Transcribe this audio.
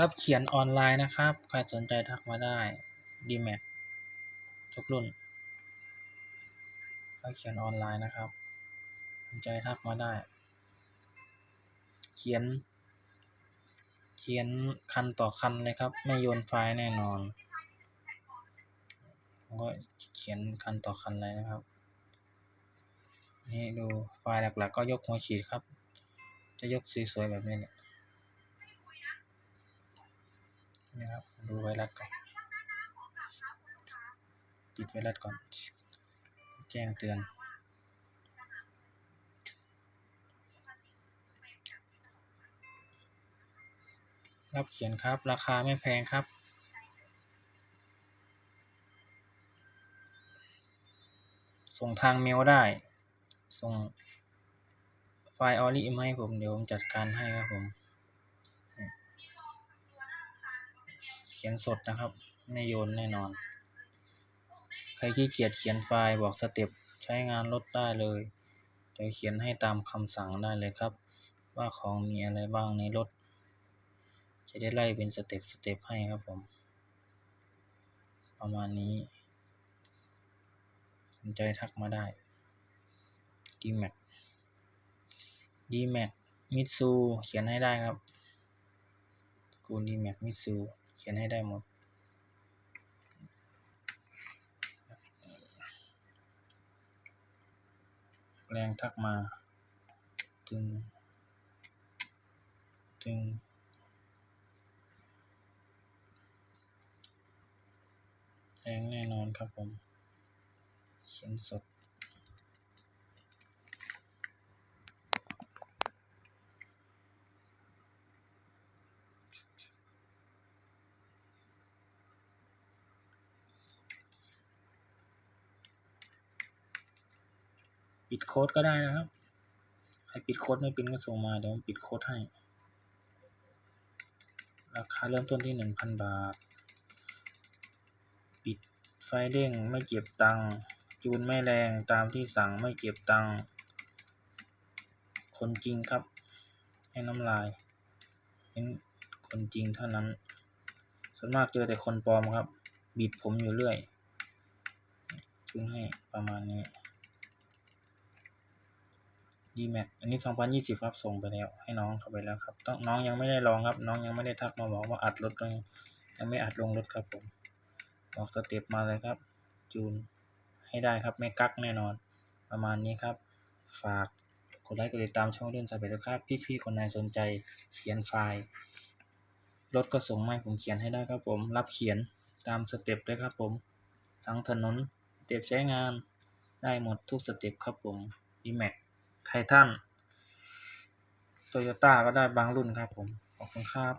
รับเขียนออนไลน์นะครับ ใครสนใจทักมาได้ d m a x ทุกรุ่นรับเขียนออนไลน์นะครับ สนใจทักมาได้ เขียน เขียนคันต่อคันเลยครับ ไม่โยนไฟล์แน่นอนผมก็เขียนคันต่อคันเลยนะครับ นี่ดูไฟล์หลักๆ ก็ยกหัวฉีดครับ จะยกสวยๆแบบนี้เนี่ย นี่ครับ ดูไวรัสก่อนปิดไวรัสก่อน แจ้งเตือน รับเขียนครับ ราคาไม่แพงครับส่งทางเมลได้ ส่งไฟล์ออริมาให้ผม เดี๋ยวผมจัดการให้ครับผม ขียนสดนะครับ ไม่โยนแน่นอน ใครขี้เกียจเขียนไฟล์บอกสเต็ปใช้งานรถได้เลยเดี๋ยวเขียนให้ตามคำสั่งได้เลยครับ ว่าของมีอะไรบ้างในรถ จะได้ไล่เป็นสเต็ปสเต็ปให้ครับผม ประมาณนี้ สนใจทักมาได้ D-Max D-Max มิตซูเขียนให้ได้ครับกู D-Max มิตซู เขียนให้ได้หมดแรงทักมา จึง จึง แรงแน่นอนครับผมเขียนสด ปิดโค้ดก็ได้นะครับ ใครปิดโค้ดไม่เป็นก็ส่งมาเดี๋ยวผมปิดโค้ดให้ ราคาเริ่มต้นที่หนึ่งพันบาท ปิดไฟเด้งไม่เก็บตังค์จูนไม่แรงตามที่สั่งไม่เก็บตังค์คนจริงครับ ให้น้ำลายเป็นคนจริงเท่านั้นส่วนมากเจอแต่คนปลอมครับ บิดผมอยู่เรื่อยจูนให้ประมาณนี้ ดีแม็กอันนี้ 2020 ครับ ส่งไปแล้ว ให้น้องเข้าไปแล้วครับ ต้องน้องยังไม่ได้ลองครับ น้องยังไม่ได้ทักมาบอกว่าอัดรถยังยังไม่อัดลงรถครับผมบอกสเต็ปมาเลยครับ จูนให้ได้ครับ ไม่กักแน่นอน ประมาณนี้ครับ ฝากกดไลค์กดติดตามช่องเล่นสายไปด้วยครับ พี่ๆคนไหนสนใจเขียนไฟล์ รถก็ส่งมาผมเขียนให้ได้ครับผม รับเขียนตามสเต็ปเลยครับผม ทั้งถนนสเต็ปใช้งาน ได้หมดทุกสเต็ปครับผม d m a x ไททันโตโยต้าก็ได้บางรุ่นครับผม ขอบคุณครับ